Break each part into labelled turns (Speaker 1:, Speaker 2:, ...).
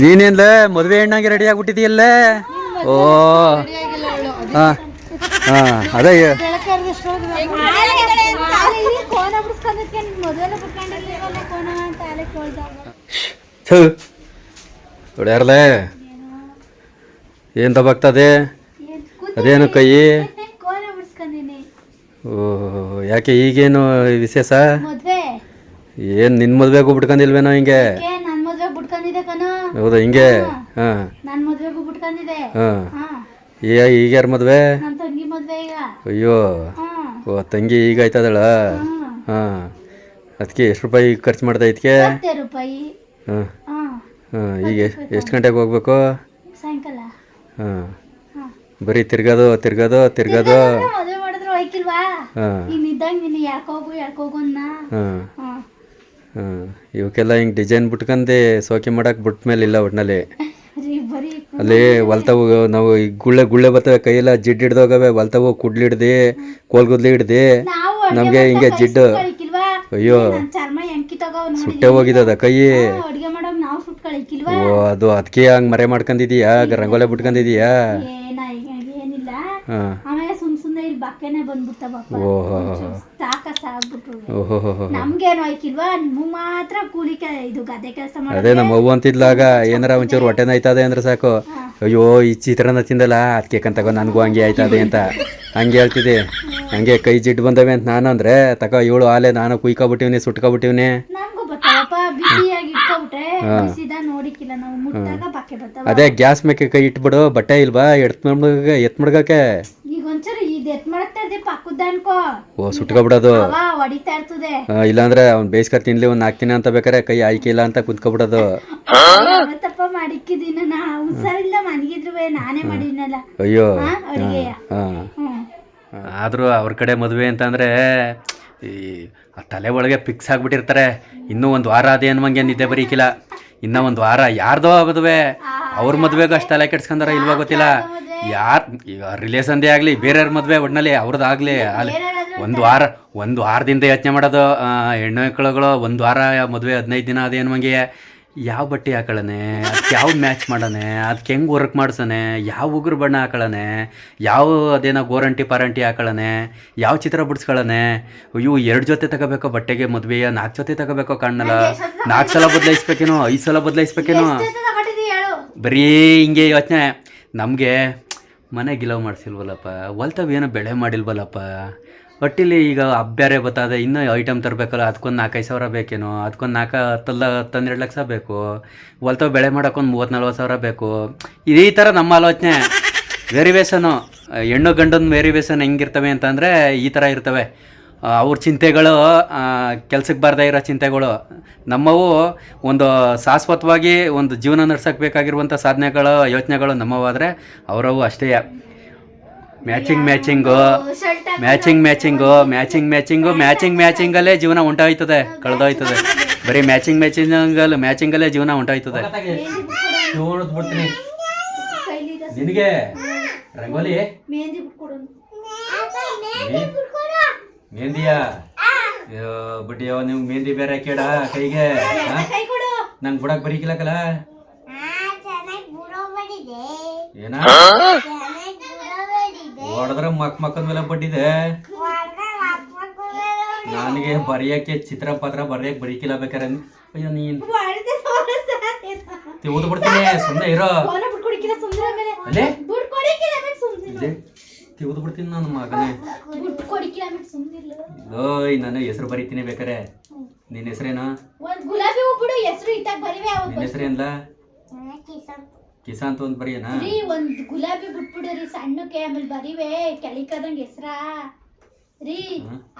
Speaker 1: ನೀನೇನ್ಲ ಮದುವೆ ಹೆಣ್ಣಾಗಿ ರೆಡಿ ಆಗ್ಬಿಟ್ಟಿದೀಯಲ್ಲ? ಓ. ಹಾ ಹಾ ಅದೇ. ಹೊಡ್ಯಾರ್ಲೇ ಏನ್ ತಬಾಗ್ತದೆ ಅದೇನು ಕೈ? ಯಾಕೆ ಈಗೇನು ವಿಶೇಷ?
Speaker 2: ಏನು
Speaker 1: ಏನ್ ನಿನ್ ಮದ್ವೆ ಬಿಟ್ಕೊಂಡಿಲ್ವೇನೋ ಹಿಂಗೆ
Speaker 2: ಏ ನನ್ ಮದ್ವೆ ಬಿಟ್ಕೊಂಡಿದೆ ಕಣೋ
Speaker 1: ಹೌದಾ? ಹಿಂಗೆ? ಹಾ.
Speaker 2: ನನ್ನ ಮದುವೆಗೂ ಬಿಟ್ಕೊಂಡಿದೆ
Speaker 1: ಹಾ. ಈಗ ಈಗ ಯಾರ ಮದ್ವೆ?
Speaker 2: ನನ್ ತಂಗಿ ಮದ್ವೆ ಈಗ.
Speaker 1: ಅಯ್ಯೋ. ಓ ತಂಗಿ ಈಗ ಆಯ್ತದಳ? ಹಾ. ಅದಕ್ಕೆ ಎಷ್ಟು ರೂಪಾಯಿ ಖರ್ಚು ಮಾಡ್ತಾ ಇದಕ್ಕೆ
Speaker 2: ರೂಪಾಯಿ.
Speaker 1: ಹಾಂ.
Speaker 2: ಹಾ.
Speaker 1: ಈಗ ಎಷ್ಟು ಗಂಟೆಗೆ ಹೋಗ್ಬೇಕು?
Speaker 2: ಸಾಯಂಕಾಲ.
Speaker 1: ಹಾಂ.
Speaker 2: ಹಾ.
Speaker 1: ಬರೀ ತಿರ್ಗೋದು ತಿರ್ಗೋದು ತಿರ್ಗೋದು.
Speaker 2: ಮದ್ವೆ ಮಾಡಿದ್ರೆ ಹೋಯ್ಕಿಲ್ವಾ?
Speaker 1: ಹಾಂ.
Speaker 2: ನೀನು
Speaker 1: ಹಾಂ.
Speaker 2: ಹಾ.
Speaker 1: ಹಾಂ ಇವಕ್ಕೆಲ್ಲ ಹಿಂಗೆ ಡಿಸೈನ್ ಬಿಟ್ಕಂದು ಸೋಕೆ ಮಾಡಕ್ಕೆ ಬಿಟ್ಟ ಮೇಲೆ ಇಲ್ಲ ಒಟ್ಟಿನಲ್ಲಿ ಅಲ್ಲಿ ಹೊಲ್ತವು ನಾವು ಈ ಗುಳ್ಳೆ ಗುಳ್ಳೆ ಬರ್ತವೆ ಕೈಯೆಲ್ಲ ಜಿಡ್ ಹಿಡ್ದೋಗವೆ ಹೊಲ್ತವು ಕುಡ್ಲಿ ಹಿಡ್ದು ಕೋಲ್ಗುದ್ಲಿ ಹಿಡ್ದು.
Speaker 2: ಇಡ್ದೆ
Speaker 1: ನಮಗೆ ಹಿಂಗೆ ಜಿಡ್ಡು. ಅಯ್ಯೋ. ಸುಟ್ಟೆ ಹೋಗಿದ್ದದ ಕೈ. ಓ ಅದು ಅದಕ್ಕೆ ಹಂಗೆ ಮರೆ ಮಾಡ್ಕೊಂಡಿದೀಯಾ ರಂಗೋಲೆ ಬಿಟ್ಕೊಂಡಿದೀಯಾ ಹಾಂ.
Speaker 2: ಸುಮ್ನೆ ಇಲ್ಲಿ ಬಕ್ಕೆನೆ ಬಂದ್ಬಿಡ್ತಾವಪ್ಪ
Speaker 1: ಓಹೋ. ಆಗ್ಬಿಟ್ಟು
Speaker 2: ನಮ್ಗೇನು ಆಯ್ಕಿಲ್ವಾ ನಿಮ್ಗೆ ಮಾತ್ರ ಕೂಲಿ ಇದು ಗದ್ದೆ ಕೆಲಸ
Speaker 1: ಅದೇ
Speaker 2: ಮಾಡೋದು
Speaker 1: ನಮ್ಮ ಅವ್ವ ಅಂತಿದ್ಲಾಗ ಏನಾರ ಒಂಚೂರು ಹೊಟ್ಟೆ ನೋಯ್ತದೆ ಅಂದ್ರೆ ಸಾಕು. ಅಯ್ಯೋ ಈ ಚಿತ್ರನ ತಿಂದಲ್ಲ ಅದಕ್ಕೆ ಕಂತಗೋ ನನಗೂ ಹಂಗೆ ಆಯ್ತದೆ ಅಂತ. ಹಂಗೆ ಹೇಳ್ತಿದ್ದೆ. ಹಂಗೆ ಕೈ ಜಿಡ್ಡು ಬಂದವೆ ಅಂತ ನಾನು ಅಂದ್ರೆ ತಕ ಇವಳು ಆಲೆ ನಾನು ಕುಯ್ಕೊಬಿಟ್ಟಿವ್ನಿ ಸುಟ್ಕೊಬಿಟ್ಟಿವ್ನಿ.
Speaker 2: ನಾವು
Speaker 1: ಅದೇ ಗ್ಯಾಸ್ ಮೇಕೆ ಕೈ ಇಟ್ಬಿಡು ಬಟ್ಟೆ ಇಲ್ವಾ ಎತ್ ಮಡ್ಗಕ್ಕೆ. ಎತ್ ಮುಡ್ಗಕ್ಕೆ
Speaker 2: ಈಗ ಒಂಚೂರು ಇದು ಎತ್ ಮಾಡ್ತಾ ಇದ್ದೆ ಪಕ್ಕದ ಅನ್ಕೋ
Speaker 1: ಓ ಸುಟ್ಕೊಬಿಡೋದು. ಇಲ್ಲಾಂದ್ರೆ ಅವ್ನು ಬೇಯಿಸ್ಕ ತಿನ್ಲಿ ಒಂದು ಹಾಕ್ತೀನಿ ಅಂತ ಬೇಕಾರೆ ಕೈ ಆಯ್ಕೆ ಇಲ್ಲ ಅಂತ ಕುತ್ಕೊಬಿಡೋದು.
Speaker 2: ತಪ್ಪ ಮಾಡಿಕ್ಕಿದೀನ ನಾ ಹುಷಾರಿಲ್ಲ ಮನಗಿದ್ರು ನಾನೇ ಮಾಡಿದ್ನಲ್ಲ.
Speaker 1: ಅಯ್ಯೋ. ಆದ್ರೂ ಅವ್ರ ಕಡೆ ಮದುವೆ ಅಂತಂದರೆ ಈ ಆ ತಲೆ ಒಳಗೆ ಫಿಕ್ಸ್ ಆಗಿಬಿಟ್ಟಿರ್ತಾರೆ. ಇನ್ನೂ ಒಂದು ವಾರ ಅದೇ ಅನ್ನುವಂಗೆ ನಿದ್ದೆ ಬರೀಕಿಲ್ಲ. ಇನ್ನೂ ಒಂದು ವಾರ ಯಾರ್ದೋ ಮದುವೆ ಅವ್ರ ಮದುವೆಗೂ ಅಷ್ಟು ತಲೆ ಕೆಡ್ಸ್ಕೊಂಡಾರ ಇಲ್ವಾ ಗೊತ್ತಿಲ್ಲ. ಯಾರು ಈಗ ರಿಲೇಷನ್ದೇ ಆಗಲಿ ಬೇರೆಯವ್ರ ಮದುವೆ ಒಟ್ಟಿನಲ್ಲಿ ಅವ್ರದ್ದಾಗಲಿ ಅಲ್ಲಿ ಒಂದು ವಾರ ಒಂದು ವಾರದಿಂದ ಯೋಚನೆ ಮಾಡೋದು ಹೆಣ್ಣು ಮಕ್ಕಳುಗಳು ಒಂದು ವಾರ ಮದುವೆ ಹದಿನೈದು ದಿನ ಅದೇನು ಮಂಗೆ ಯಾವ ಬಟ್ಟೆ ಹಾಕೊಳ್ಳನೆ ಅದಕ್ಕೆ ಯಾವ ಮ್ಯಾಚ್ ಮಾಡೋಣ ಅದಕ್ಕೆ ಹೆಂಗೆ ವರ್ಕ್ ಮಾಡ್ಸೋಣ ಯಾವ ಉಗುರು ಬಣ್ಣ ಹಾಕೊಳ್ಳೋಣ ಯಾವ ಅದೇನೋ ಗೋರಂಟಿ ಪಾರಂಟಿ ಹಾಕೊಳ್ಳೋಣ ಯಾವ ಚಿತ್ರ ಬಿಡಿಸ್ಕೊಳ್ಳೋಣ ಅಯ್ಯೋ ಎರಡು ಜೊತೆ ತಗೋಬೇಕೋ ಬಟ್ಟೆಗೆ ಮದುವೆಯ ನಾಲ್ಕು ಜೊತೆ ತಗೋಬೇಕೋ ಕಾಣಲ್ಲ ನಾಲ್ಕು ಸಲ ಬದಲಾಯಿಸ್ಬೇಕೇನೋ ಐದು ಸಲ ಬದಲಾಯಿಸ್ಬೇಕೇನೋ. ಬರೀ ಹಿಂಗೆ ಯೋಚನೆ. ನಮಗೆ ಮನೆ ಗಿಲವ್ ಮಾಡಿಸಿಲ್ವಲ್ಲಪ್ಪ? ಹೊಲ್ತವ್ ಏನೋ ಬೆಳೆ ಮಾಡಿಲ್ವಲ್ಲಪ್ಪ? ಒಟ್ಟಿಲಿ ಈಗ ಅಬ್ಬ್ಯಾರೆ ಬರ್ತದೆ ಇನ್ನೂ ಐಟಮ್ ತರಬೇಕಲ್ಲ ಅದಕ್ಕೊಂದು ನಾಲ್ಕೈದು ಸಾವಿರ ಬೇಕೇನೋ? ಅದಕ್ಕೊಂದು ನಾಲ್ಕು ಹತ್ತಲ್ಲ, ಹತ್ತನ್ನೆರಡು ಲಕ್ಷ ಬೇಕು. ಹೊಲ್ತವ್ ಬೆಳೆ ಮಾಡೋಕ್ಕೊಂದು ಮೂವತ್ತು ನಲ್ವತ್ತು ಸಾವಿರ ಬೇಕು. ಇದೇ ಥರ ನಮ್ಮ ಆಲೋಚನೆ. ವೇರಿವೇಷನು ಹೆಣ್ಣು ಗಂಡನ ವೇರಿವೇಷನ್ ಹೆಂಗಿರ್ತವೆ ಅಂತಂದರೆ ಈ ಥರ ಇರ್ತವೆ. ಅವ್ರ ಚಿಂತೆಗಳು ಕೆಲ್ಸಕ್ಕೆ ಬಾರ್ದೇ ಇರೋ ಚಿಂತೆಗಳು ನಮ್ಮವು ಒಂದು ಶಾಶ್ವತವಾಗಿ ಒಂದು ಜೀವನ ನಡ್ಸೋಕೆ ಬೇಕಾಗಿರುವಂಥ ಸಾಧನೆಗಳು ಯೋಚನೆಗಳು ನಮ್ಮವಾದರೆ ಅವರವು ಅಷ್ಟೇ. Matching matching matching matching matching matching matching ಮ್ಯಾಚಿಂಗಲ್ಲೇ ಜೀವನ ಉಂಟಾಯ್ತದೆ ಕಳೆದೋಯ್ತದೆ. ಬರೀ ಮ್ಯಾಚಿಂಗ್ ಮ್ಯಾಚಿಂಗಲ್ಲಿ ಮ್ಯಾಚಿಂಗಲ್ಲೇ ಜೀವನ ಉಂಟಾಯ್ತದೆ. ರಂಗೋಲಿ? ಮೆಹಂದಿಯಾ? ಬಡ್ಡಿಯೋ ನಿಮ್ಗೆ ಮೆಹಂದಿ ಬೇರೆ ಕೇಡ ಕೈಗೆ
Speaker 2: ಕೈ ಕೊಡು.
Speaker 1: ನಂಗೆ ಬಿಡಕ್ ಬರೀಕಿಲ್ಲಕಲ್ಲ ಏನ? ಹೊಡೆದ್ರೆ ಮಕ್ ಮಕ್ಕದ ಮೇಲೆ ಬಡ್ಡಿದೆ. ನನಗೆ ಬರೆಯಕ್ಕೆ ಚಿತ್ರ ಪತ್ರ ಬರೆಯಕ್ಕೆ ಬರೀಕಿಲ್ಲ ಬೇಕಾರೆ ಅಯ್ಯೋ ನೀನ್ ಓದ್ಬಿಡ್ತೀನಿ ಬಿಡ್ತೀನಿ ಸುಮ್ಮನೆ ಇರೋ. ಅಲ್ಲೇ ತಿವ್ದು ಬಿಡ್ತೀನಿ ನನ್ನ ಮಗನೇ. ಓಯ್ ನಾನು ಹೆಸರು ಬರೀತೀನಿ ಬೇಕಾರೆ. ನಿನ್ನ ಹೆಸರೇನಾ?
Speaker 2: ಒಂದ್ ಗುಲಾಬಿ ಹೂ ಬಿಡು ಹೆಸರು ಇಟ್ಟಾಗ ಬರಿವೆ
Speaker 1: ನಿನ್ನ ಹೆಸರೇನ್ಲ ಕಿಸಾಂತ್ ಅಂತ ಬರೀನಾ
Speaker 2: ರೀ ಒಂದ್ ಗುಲಾಬಿ ಬಿಟ್ಬಿಡು ರೀ ಸಣ್ಣಕ್ಕೆ ಆಮೇಲೆ ಬರೀವೆ ಕೆಳಿಕದಂಗ ಹೆಸರ. ರೀ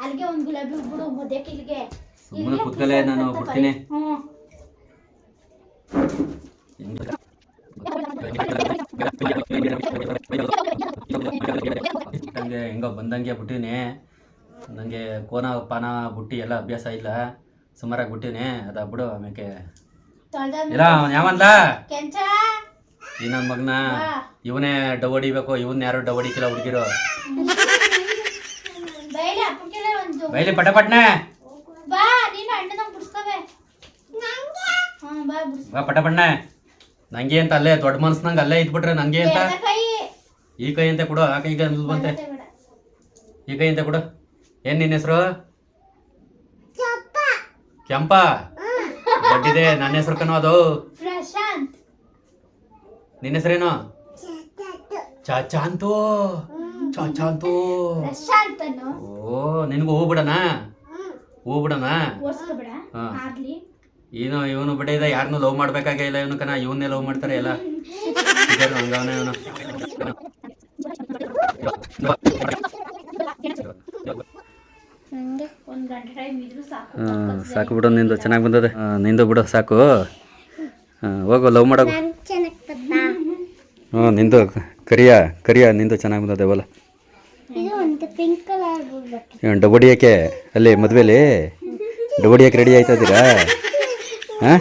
Speaker 2: ಅಲ್ಲಿಗೆ ಒಂದ್ ಗುಲಾಬಿ ಬಿಡು ಮುದ್ದಕ್ಕೆ ಇಲ್ಲಿಗೆ
Speaker 1: ಸುಮ್ಮನೆ ಕುತ್ಕಲೆ ನಾನು ಬಿಡ್ತೀನಿ. ಹಂಗೆ ಹೆಂಗೋ ಬಂದಂಗೆ ಬಿಟ್ಟಿನಿ. ನನಗೆ ಕೋನ ಪಾನ ಬುಟ್ಟಿ ಎಲ್ಲ ಅಭ್ಯಾಸ ಇಲ್ಲ. ಸುಮಾರಾಗಿ ಬಿಟ್ಟಿನಿ. ಅದ ಬಿಡು ಆಮೇಲೆ
Speaker 2: ತೊಳ್ದ
Speaker 1: ಇಲ್ಲ ಅವ್ನು ಯಾವಂದ ಈ ನನ್ನ ಮಗನ. ಇವನೇ ಡವಡಿಬೇಕು ಇವನ್ ಯಾರು ಡವಡಿಕಿಲ್ಲ ಹುಡುಗಿರು.
Speaker 2: ಬೈಲಿ
Speaker 1: ಪಟ ಪಟ್ನೆ
Speaker 2: ಬಾ.
Speaker 1: ಪಟ ಬಣ್ಣ ನಂಗೆ ಅಂತ ಅಲ್ಲೇ ದೊಡ್ಡ ಮನಸ್ನಂಗ ನಂಗೆ ಅಲ್ಲೇ ಇದ್ಬಿಟ್ರೆ ನಂಗೆ ಅಂತ? ಈ ಕೈ ಅಂತ ಕೊಡು ಆ ಕೈಗೆ ಬಂತೆ. ಈ ಕೈ ಅಂತ ಕೊಡು. ಏನ್ ನಿನ್ನ ಹೆಸರು? ಕೆಂಪ. ದೊಡ್ಡಿದೆ ನನ್ನ ಹೆಸರು ಕಣೋ ಅದು ನಿನ್ನ ಹೆಸರೇನು? ಚಾಚಾಂತು. ಚಾಚಾಂತು. ಓ ನಿನಗೂ ಹೂ ಬಿಡನಾ? ಹಾ.
Speaker 2: ಆಗ್ಲಿ.
Speaker 1: ಏನು ಇವನು ಬಿಡ ಇದ ಯಾರನ್ನೂ ಲವ್ ಮಾಡ್ಬೇಕಾಗೇ ಇಲ್ಲ ಇವನು ಕಣ ಇವನ್ನೇ ಲವ್ ಮಾಡ್ತಾರೆ ಎಲ್ಲ. ಹಂಗವನೇ ಇವನು
Speaker 2: ಸಾಕು.
Speaker 1: ಬಿಡು ನಿಂದು ಚೆನ್ನಾಗಿ ಬಂದದೆ. ನಿಂದು ಬಿಡು ಸಾಕು. ಹೋಗು ಲವ್ ಮಾಡೋ ಹ್ಞೂ ನಿಂದು ಕರಿಯ ಕರಿಯ ನಿಂದು ಚೆನ್ನಾಗಿ ಬಂದದೆ ಅವಲ್ಲ
Speaker 2: ಇದು ಒಂದು ಪಿಂಕ್ ಕಲರ್
Speaker 1: ಏನು ಡಬಡಿಯಕ್ಕೆ ಅಲ್ಲಿ ಮದುವೆಲಿ? ಡಬಡಿಯಕ್ಕೆ ರೆಡಿ ಆಯ್ತಾ ಇದ್ದೀರಾ ಹಾಂ?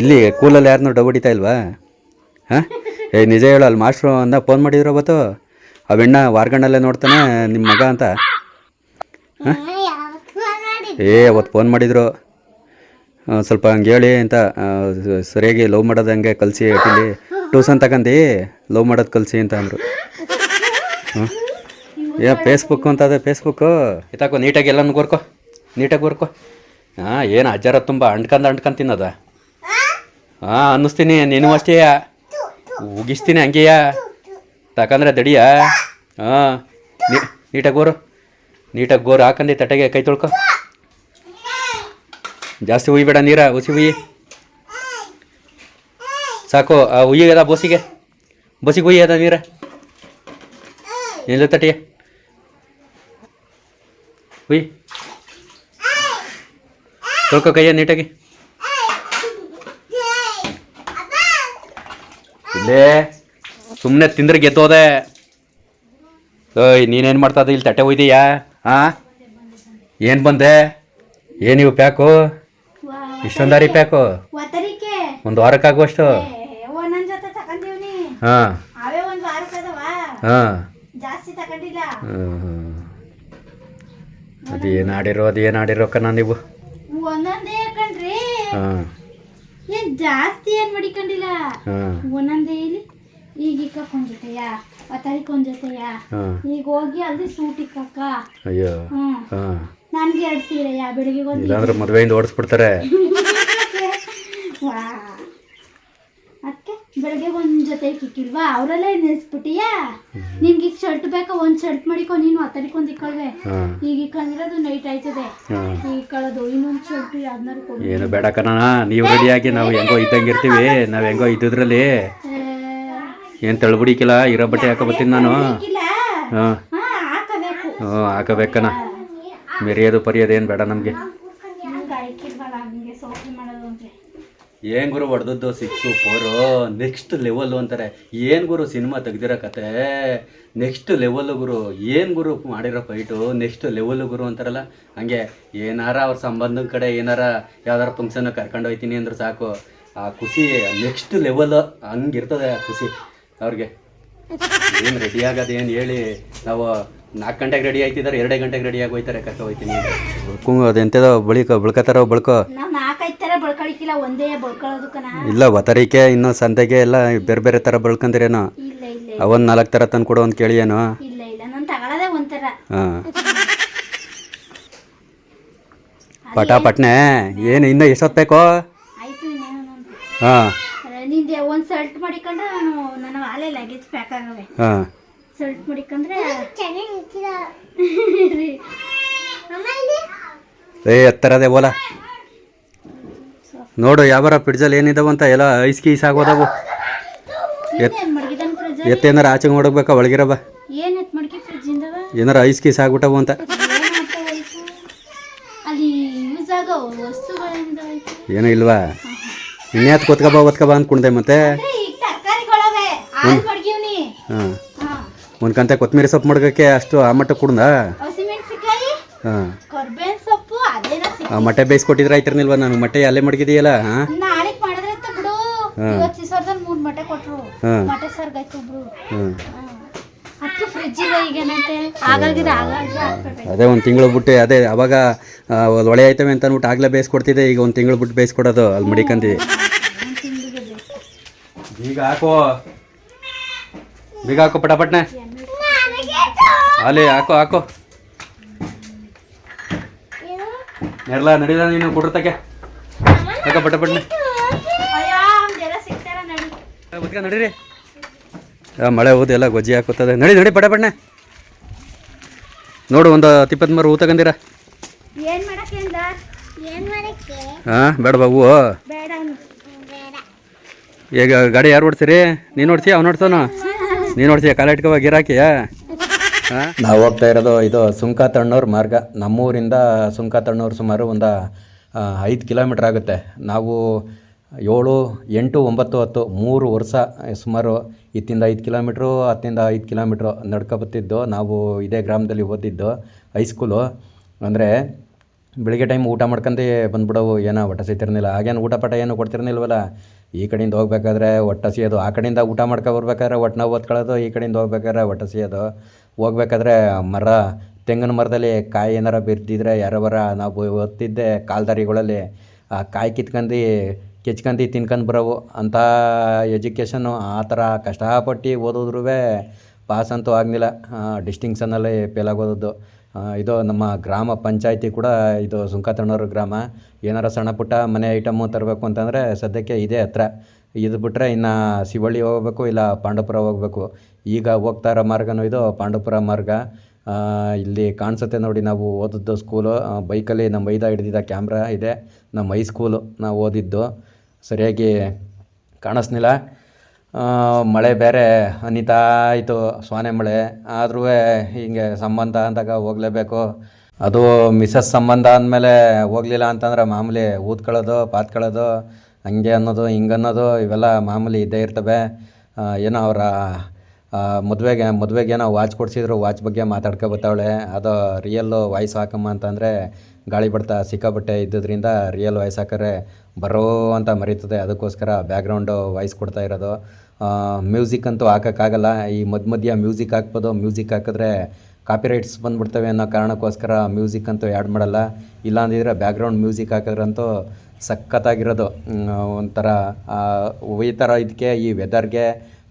Speaker 1: ಇಲ್ಲಿ ಕೂಲಲ್ಲಿ ಯಾರನ್ನೂ ಡಬಡಿತಾ ಇಲ್ವಾ? ಹಾಂ? ಏ, ನಿಜ ಹೇಳು, ಅಲ್ಲಿ ಮಾಸ್ಟ್ರು ಅಂದ ಫೋನ್ ಮಾಡಿದ್ರು ಅವತ್ತು. ಅವೆಣ್ಣ ವಾರ್ಗಣ್ಣಲ್ಲೇ ನೋಡ್ತಾನೆ ನಿಮ್ಮ ಮಗ ಅಂತ. ಏ, ಅವತ್ತು ಫೋನ್ ಮಾಡಿದ್ರು. ಸ್ವಲ್ಪ ಹಂಗೆ ಹೇಳಿ ಅಂತ ಸರಿಯಾಗಿ ಲವ್ ಮಾಡೋದು ಹಂಗೆ ಕಲಿಸಿ ಇಲ್ಲಿ ಟ್ಯೂಷನ್ ತಗೊಂಡು, ಲವ್ ಮಾಡೋದು ಕಲಿಸಿ ಅಂತ ಅಂದರು. ಹಾಂ? ಏ ಫೇಸ್ಬುಕ್ ಅಂತ ಅದೇ ಫೇಸ್ಬುಕ್ಕು ಇತ್ತಾಕೋ ನೀಟಾಗಿ ಎಲ್ಲನೂ ಕೊರ್ಕೋ, ನೀಟಾಗಿ ಕೋರ್ಕೊ. ಹಾಂ, ಏನು ಅಜ್ಜಾರ ತುಂಬ ಅಂಡ್ಕಂದು ಅಂಟ್ಕಂದು ತಿನ್ನದ? ಹಾಂ, ಅನ್ನಿಸ್ತೀನಿ, ನೀನು ಅಷ್ಟೇ. ಉಗಿಸ್ತೀನಿ ಹಂಗೆಯ. ತಕಂದ್ರೆ ದಡಿಯಾ. ಹಾಂ ನೀಟಾಗಿ ಗೋರು ನೀಟಾಗಿ ಗೋರು ಹಾಕಂದಿ ತಟ್ಟೆಗೆ ಕೈ ತೊಳ್ಕೊ. ಜಾಸ್ತಿ ಉಯ್ಬೇಡ ನೀರ, ಉಸಿ ಉಯ್ಯಿ ಸಾಕು, ಆ ಉಯ್ಯದ ಬೋಸಿಗೆ. ಬೋಸಿಗೆ ಉಯ್ಯದ ನೀರ. ನಿಲ್ಲ ತಟ್ಟಿಗೆ. ಉಯ್. ತೊಳ್ಕೊ ಕೈಯ ನೀಟಾಗಿ. ಇಲ್ಲೇ ಸುಮ್ಮನೆ ತಿಂದ್ರೆ ಗೆದ್ದೋದೆ. ಓಯ್ ನೀನೇನು ಮಾಡ್ತಾ ಇಲ್ಲಿ ತಟ್ಟೆ ಒಯ್ದೀಯಾ? ಹಾಂ ಏನು ಬಂದೆ? ಏನಿವು ಪ್ಯಾಕು? ಇಷ್ಟೊಂದಾರಿ ಪ್ಯಾಕು? ಒಂದು ವಾರಕ್ಕಾಗುವಷ್ಟು? ಹಾಂ. ಹಾಂ. ಅದೇನು ಆಡಿರೋ ಅದೇನು ಆಡಿರೋ ಕಣ ನೀವು?
Speaker 2: ಒಂದೊಂದೇ ಕಣ್ರಿ.
Speaker 1: ಹಾಂ.
Speaker 2: ಏನ್ ಜಾಸ್ತಿ ಏನ್ ಮಡಿಕೊಂಡಿಲ್ಲ?
Speaker 1: ಹಾಂ.
Speaker 2: ಒಂದೊಂದೇ ಇಲ್ಲಿ. ಈಗ ಇಕ್ಕಕ್ ಒಂದ್ ಜೊತೆಯಾ ಒತ್ತರಿಕೆ ಒಂದ್ ಜೊತೆಯಾ
Speaker 1: ಹಾಂ.
Speaker 2: ಈಗ ಹೋಗಿ ಅಲ್ಲಿ ಸೂಟ್ ಇಕ್ಕಕ್ಕ
Speaker 1: ಅಯ್ಯೋ.
Speaker 2: ಹ್ಮ್
Speaker 1: ಹಾಂ.
Speaker 2: ನನ್ಗೆ ಎರಡ್ ಸೀರೆಯ ಬೆಳಿಗ್ಗೆ ಒಂದ್
Speaker 1: ಇಲ್ಲಾಂದ್ರೆ ಮದುವೆಯಿಂದ ಓಡಿಸ್ಬಿಡ್ತಾರೆ.
Speaker 2: ವಾ ಅದಕ್ಕೆ ಬೆಳಗ್ಗೆ ಒಂದು ಜೊತೆ ಕಿಕ್ಕಿಲ್ವಾ ಅವರಲ್ಲೇ ನೆನೆಸ್ಬಿಟ್ಟಿಯಾ? ನಿನ್ಗೆ ಈಗ ಶರ್ಟ್ ಬೇಕಾ? ಒಂದು ಶರ್ಟ್ ಮಾಡಿಕೊ ನೀನು ಒಂದ್ ಇಕ್ಕಳ್ವೆ. ಈಗ ಇಕ್ಕಂದಿರೋದು ನೈಟ್ ಆಯ್ತದೆ. ಈಗ ಇಕ್ಕಳೋದು ಇನ್ನೊಂದ್ ಶರ್ಟ್ ಯಾವ್ದಾರು ಕೊಡು.
Speaker 1: ಏನು ಬೇಡ ಕಣ ನೀವು ರೆಡಿಯಾಗಿ ನಾವು ಹೆಂಗೋ ಇದ್ದಂಗೆ ಇರ್ತೀವಿ ನಾವು ಹೆಂಗೋ ಇದ್ದಿದ್ರಲ್ಲಿ. ಏನು ತಳ್ಬಿಡಿಕಿಲ್ಲ? ಇರೋ ಬಟ್ಟೆ ಹಾಕೋಬತ್ತೀನಿ ನಾನು. ಹಾಂ.
Speaker 2: ಹಾ ಹಾಕಬೇಕು.
Speaker 1: ಹ್ಞೂ ಹಾಕಬೇಕನ ಮೆರೆಯೋದು ಪರಿಯೋದು ಏನು ಬೇಡ ನಮಗೆ
Speaker 2: ನಂಗೆ ಅಯ್ಕಿಲ್ವಲ್ಲ ಹಂಗೆ ಸೋಫಿ ಮಾಡೋದು ಅಂದ್ರೆ
Speaker 1: ಏನು ಗುರು ಹೊಡೆದದ್ದು ಸಿಕ್ಸು ಫೋರು? ನೆಕ್ಸ್ಟ್ ಲೆವೆಲ್ಲು ಅಂತಾರೆ. ಏನು ಗುರು ಸಿನಿಮಾ ತೆಗ್ದಿರೋ ಕತೆ? ನೆಕ್ಸ್ಟ್ ಲೆವೆಲ್ಲು ಗುರು ಏನು ಗುರು ಮಾಡಿರೋ ಫೈಟು ನೆಕ್ಸ್ಟ್ ಲೆವೆಲ್ಲು ಗುರು ಅಂತಾರಲ್ಲ? ಹಂಗೆ ಏನಾರ ಅವ್ರ ಸಂಬಂಧದ ಕಡೆ ಏನಾರ ಯಾವ್ದಾರ ಫಂಕ್ಷನ್ ಕರ್ಕೊಂಡು ಹೋಯ್ತೀನಿ ಅಂದ್ರೆ ಸಾಕು. ಆ ಖುಷಿ ನೆಕ್ಸ್ಟ್ ಲೆವೆಲ್ ಹಂಗಿರ್ತದೆ ಆ ಖುಷಿ ಅವ್ರಿಗೆ. ಏನು ರೆಡಿ ಆಗೋದು ಏನು ಹೇಳಿ ನಾವು ನಾಲ್ಕು ಗಂಟೆಗೆ ರೆಡಿ ಆಯ್ತಿದ್ದಾರೆ ಎರಡೇ ಗಂಟೆಗೆ ರೆಡಿ ಆಗಿ ಹೋಯ್ತಾರೆ ಕರ್ಕೊ ಹೋಯ್ತೀನಿ ಅದು ಅದೆಂತದೋ ಬಳಿಕ ಬಳ್ಕತ್ತಾರೋ ಬಳ್ಕೋ.
Speaker 2: ನಾವ್ ಬಳ್ಕೊಳಿಕ್ಕಿಲ್ಲ ಒಂದೇ ಬಳ್ಕೊಳ್ಳೋದು ಕಣ
Speaker 1: ಇಲ್ಲ ವತರಿಕೆ ಇನ್ನು ಸಂತೆಗೆ ಎಲ್ಲ ಬೇರೆ ಬೇರೆ ಥರ ಬಳ್ಕಂದಿರೇನೋ?
Speaker 2: ಇಲ್ಲ ಇಲ್ಲ
Speaker 1: ಅವನ್ ನಾಲ್ಕು ಥರ ತಂದು ಕೊಡು ಅಂತ ಕೇಳಿ ಏನೋ
Speaker 2: ಇಲ್ಲ ಇಲ್ಲ ನಾನು ತಗೊಳ್ಳೋದೇ ಒಂಥರ
Speaker 1: ಹಾಂ. ಪಟ ಪಟ್ನೆ ಏನು ಇನ್ನೂ ಎಷ್ಟೊತ್ತು ಬೇಕೋ?
Speaker 2: ಆಯ್ತು ಇನ್ನೇನು.
Speaker 1: ಹಾಂ.
Speaker 2: ಅದೇ ನಿಂದೆ ಒಂದು ಶರ್ಟ್ ಮಾಡಿಕೊಂಡ್ರೆ ನಾನು ನನ್ನ ಆಲೆ ಲಗೇಜ್ ಪ್ಯಾಕ್ ಆಗವೆ
Speaker 1: ಹಾಂ
Speaker 2: ಮಾಡಿಕೊಂಡ್ರೆ
Speaker 1: ಏ ಎತ್ತರದೆ ಓಲ. ನೋಡು ಯಾವಾರ ಫ್ರಿಡ್ಜಲ್ಲಿ ಏನಿದಾವಂತ ಎಲ್ಲ ಐಸ್ ಕೀಸ್ ಆಗೋದವು
Speaker 2: ಎತ್ತ
Speaker 1: ಏನಾರ ಆಚೆಗೆ ನೋಡಬೇಕಾ
Speaker 2: ಒಳಗಿರಬ
Speaker 1: ಏನಾರ ಐಸ್ ಕೀಸ್ ಆಗ್ಬಿಟ್ಟವು ಅಂತ. ಏನೂ ಇಲ್ವಾ? ಇನ್ಯಾತ್ ಕೊತ್ಕಬ ಒತ್ಕಬ ಅಂದ್ಕೊಂಡೆ ಮತ್ತೆ? ಹಾಂ. ಒಂದು ಕಂತೆ ಕೊತ್ತಂಬರಿ ಸೊಪ್ಪು ಮಡ್ಗಕ್ಕೆ ಅಷ್ಟು ಆ ಮಟ್ಟ ಕುಡ್ದ? ಹಾಂ
Speaker 2: ಕರ್ಬೇವಿನ ಸೊಪ್ಪು ಅದೇನ
Speaker 1: ಆ ಮೊಟ್ಟೆ ಬೇಯಿಸ್ಕೊಟ್ಟಿದ್ರೆ ಆಯ್ತಿರ್ನಿಲ್ವಾ? ನಾನು ಮೊಟ್ಟೆ ಅಲ್ಲೇ ಮಡಗಿದೆಯಲ್ಲ ಹಾಂ
Speaker 2: ನಾಳೆಗ್ ಮಾಡಿದ್ರೆ ಅಂತ ಬಿಡು. ಇವತ್ತು ಸಿಸರ್ದಲ್ಲಿ ಮೂರ್ ಮೊಟ್ಟೆ ಕೊಟ್ರು.
Speaker 1: ಹಾಂ.
Speaker 2: ಮೊಟ್ಟೆ ಸರ್ಗಾಯ್ತು ಒಬ್ರು
Speaker 1: ಹಾಂ.
Speaker 2: ಅದಕ್ಕೆ ಫ್ರಿಜ್ ಇದೆ ಈಗೇನಂತೆ ಆಗಾಗಿದ್ರೆ ಆಗಾಗಿದ್ರೆ ಹಾಕ್ಬೇಕು.
Speaker 1: ಅದೇ ಒಂದು ತಿಂಗಳು ಬಿಟ್ಟು ಅದೇ ಅವಾಗ ಆ, ಒಳ್ಳೆ ಆಯ್ತವೆ ಅಂತ ಅಂದ್ಬಿಟ್ಟು ಆಗಲೇ ಬೇಯಿಸ್ಕೊಡ್ತಿದ್ದೆ ಈಗ ಒಂದು ತಿಂಗಳು ಬಿಟ್ಟು ಬೇಯಿಸ್ಕೊಡೋದು ಅಲ್ಲಿ ಮಡಿಕಂದಿ ಈಗ ಹಾಕೋ. ಬೀಗ ಹಾಕೋ ಪಟಪಟ್ನೆ. ಅಲ್ಲಿ ಹಾಕೋ ಹಾಕೋ. ನೆರಳ ನಡೀಲ ನೀನು ಕುಡ್ರತಕ್ಕೆ?
Speaker 2: ಯಾಕ ಪಟ ಪಟ್ಟ
Speaker 1: ಬದ್ಕ ನಡೀರಿ. ಆ, ಮಳೆ ಹೋದು ಎಲ್ಲ ಗೊಜ್ಜಿ ಹಾಕುತ್ತದೆ. ನಡಿ ನಡಿ ಪಟಪಟ್ನೆ ನೋಡು ಒಂದು ತಿಪ್ಪತ್ತು ಮರ ಹೂ ತಗಂದಿರ
Speaker 2: ಏನ್ ಮಾಡಕ್ಕೆ ಅಂದ ಏನ್ ಮಾಡಕ್ಕೆ?
Speaker 1: ಹಾಂ. ಬೇಡ ಬಾಬು. ಈಗ ಗಾಡಿ ಯಾರು ಓಡ್ಸಿರಿ? ನೀನು ಓಡಿಸಿ ಅವ್ನು ಓಡ್ಸೋನು? ನೀನು ಓಡಿಸಿ ಕಾಲ ಇಟ್ಕೋ ಗಿರಾಕಿಯಾ ನಾವು ಹೋಗ್ತಾ ಇರೋದು ಇದು ಸುಂಕ ತಣ್ಣೂರು ಮಾರ್ಗ. ನಮ್ಮೂರಿಂದ ಸುಂಕ ತಣ್ಣೂರು ಸುಮಾರು ಒಂದು ಐದು ಕಿಲೋಮೀಟ್ರ್ ಆಗುತ್ತೆ. ನಾವು ಏಳು, ಎಂಟು, ಒಂಬತ್ತು, ಹತ್ತು, ಮೂರು ವರ್ಷ ಸುಮಾರು ಇತ್ತಿಂದ ಐದು ಕಿಲೋಮೀಟ್ರು, ಹತ್ತಿಂದ ಐದು ಕಿಲೋಮೀಟ್ರು ನಡ್ಕೊ ಬತ್ತಿದ್ದು ನಾವು ಇದೇ ಗ್ರಾಮದಲ್ಲಿ ಓದಿದ್ದು ಹೈಸ್ಕೂಲು ಅಂದರೆ ಬೆಳಿಗ್ಗೆ ಟೈಮ್ ಊಟ ಮಾಡ್ಕೊಂಡು ಬಂದ್ಬಿಡವು. ಏನೋ ಹೊಟ್ಟೆ ಸಿಗ್ತಿರ್ನಿಲ್ಲ ಹಾಗೇನು ಊಟ ಪಟ ಏನು ಕೊಡ್ತಿರ್ನಿಲ್ವಲ್ಲ? ಈ ಕಡೆಯಿಂದ ಹೋಗ್ಬೇಕಾದ್ರೆ ಹೊಟ್ಟೆ ಸಿಯೋದು. ಆ ಕಡೆಯಿಂದ ಊಟ ಮಾಡ್ಕೊ ಬರ್ಬೇಕಾದ್ರೆ ಹೊಟ್ಟೆ ನಾವು ಓದ್ಕೊಳ್ಳೋದು, ಈ ಕಡೆಯಿಂದ ಹೋಗ್ಬೇಕಾದ್ರೆ ಹೊಟ್ಟೆ ಸಿಯೋದು. ಹೋಗ್ಬೇಕಾದ್ರೆ ಮರ, ತೆಂಗಿನ ಮರದಲ್ಲಿ ಕಾಯಿ ಏನಾರ ಬಿದ್ದಿದ್ರೆ ಯಾರವರ ನಾವು ಓದ್ತಿದ್ದೆ ಕಾಲ್ದಾರಿಗಳಲ್ಲಿ, ಆ ಕಾಯಿ ಕಿತ್ಕೊಂಡು ಕೆಚ್ಕಂಡು ತಿನ್ಕಂಡು ಬರೋವು. ಅಂಥ ಎಜುಕೇಷನ್ನು ಆ ಥರ ಕಷ್ಟಪಟ್ಟು ಓದಿದ್ರೂ ಪಾಸ್ ಅಂತೂ ಆಗಲಿಲ್ಲ. ಡಿಸ್ಟಿಂಕ್ಷನಲ್ಲಿ ಫೇಲ್ ಆಗೋದದ್ದು. ಇದು ನಮ್ಮ ಗ್ರಾಮ ಪಂಚಾಯಿತಿ ಕೂಡ ಇದು ಸುಂಕತಣ್ಣವ್ರ ಗ್ರಾಮ. ಏನಾರ ಸಣ್ಣ ಪುಟ್ಟ ಮನೆ ಐಟಮ್ಮು ತರಬೇಕು ಅಂತಂದರೆ ಸದ್ಯಕ್ಕೆ ಇದೇ ಹತ್ರ. ಇದು ಬಿಟ್ಟರೆ ಇನ್ನು ಶಿವಳ್ಳಿ ಹೋಗಬೇಕು, ಇಲ್ಲ ಪಾಂಡವಪುರ ಹೋಗಬೇಕು. ಈಗ ಹೋಗ್ತಾ ಇರೋ ಮಾರ್ಗನೂ ಇದು ಪಾಂಡವಪುರ ಮಾರ್ಗ. ಇಲ್ಲಿ ಕಾಣಿಸುತ್ತೆ ನೋಡಿ, ನಾವು ಓದಿದ್ದು ಸ್ಕೂಲು ಬೈಕಲ್ಲಿ ನಮ್ಮ ಮೈದಾ ಹಿಡ್ದಿದ್ದ ಕ್ಯಾಮ್ರಾ ಇದೆ. ನಮ್ಮ ಹೈ ಸ್ಕೂಲು ನಾವು ಓದಿದ್ದು. ಸರಿಯಾಗಿ ಕಾಣಿಸ್ನಿಲ್ಲ ಮಳೆ ಬೇರೆ, ಅನಿತಾ ಇತ್ತು ಸ್ವಾನೆ ಮಳೆ. ಆದ್ರೂ ಹಿಂಗೆ ಸಂಬಂಧ ಅಂದಾಗ ಹೋಗಲೇಬೇಕು. ಅದು ಮಿಸಸ್ ಸಂಬಂಧ ಅಂದಮೇಲೆ ಹೋಗಲಿಲ್ಲ ಅಂತಂದ್ರೆ ಮಾಮೂಲಿ ಊದ್ಕೊಳ್ಳೋದು ಪಾತ್ಕೊಳ್ಳೋದು ಹಂಗೆ ಅನ್ನೋದು, ಹಿಂಗೆ ಅನ್ನೋದು ಇವೆಲ್ಲ ಮಾಮೂಲಿ ಇದ್ದೇ ಇರ್ತವೆ. ಏನೋ ಅವರ ಮದುವೆಗೆ ಮದುವೆಗೆ ಏನೋ ವಾಚ್ ಕೊಡಿಸಿದ್ರು, ವಾಚ್ ಬಗ್ಗೆ ಮಾತಾಡ್ಕೊ ಬರ್ತಾವಳೆ ಅದು ರಿಯಲ್ಲು ವಾಯ್ಸ್ ಹಾಕಮ್ಮ ಅಂತಂದರೆ ಗಾಳಿ ಬಡ್ತಾ ಸಿಕ್ಕಾಬಟ್ಟೆ ಇದ್ದದ್ರಿಂದ ರಿಯಲ್ ವಾಯ್ಸ್ ಹಾಕರೆ ಬರೋ ಅಂತ ಮರೀತದೆ. ಅದಕ್ಕೋಸ್ಕರ ಬ್ಯಾಕ್ಗ್ರೌಂಡು ವಾಯ್ಸ್ ಕೊಡ್ತಾ ಇರೋದು. ಮ್ಯೂಸಿಕ್ ಅಂತೂ ಹಾಕೋಕ್ಕಾಗಲ್ಲ. ಈ ಮಧ್ಯ ಮಧ್ಯ ಮ್ಯೂಸಿಕ್ ಹಾಕ್ಬೋದು, ಮ್ಯೂಸಿಕ್ ಹಾಕಿದ್ರೆ ಕಾಪಿರೈಟ್ಸ್ ಬಂದುಬಿಡ್ತವೆ ಅನ್ನೋ ಕಾರಣಕ್ಕೋಸ್ಕರ ಮ್ಯೂಸಿಕ್ ಅಂತೂ ಆ್ಯಡ್ ಮಾಡಲ್ಲ. ಇಲ್ಲಾಂದಿದ್ರೆ ಬ್ಯಾಕ್ಗ್ರೌಂಡ್ ಮ್ಯೂಸಿಕ್ ಹಾಕಿದ್ರಂತೂ ಸಖತ್ತಾಗಿರೋದು. ಒಂಥರ ಈ ಥರ ಇದಕ್ಕೆ ಈ ವೆದರ್ಗೆ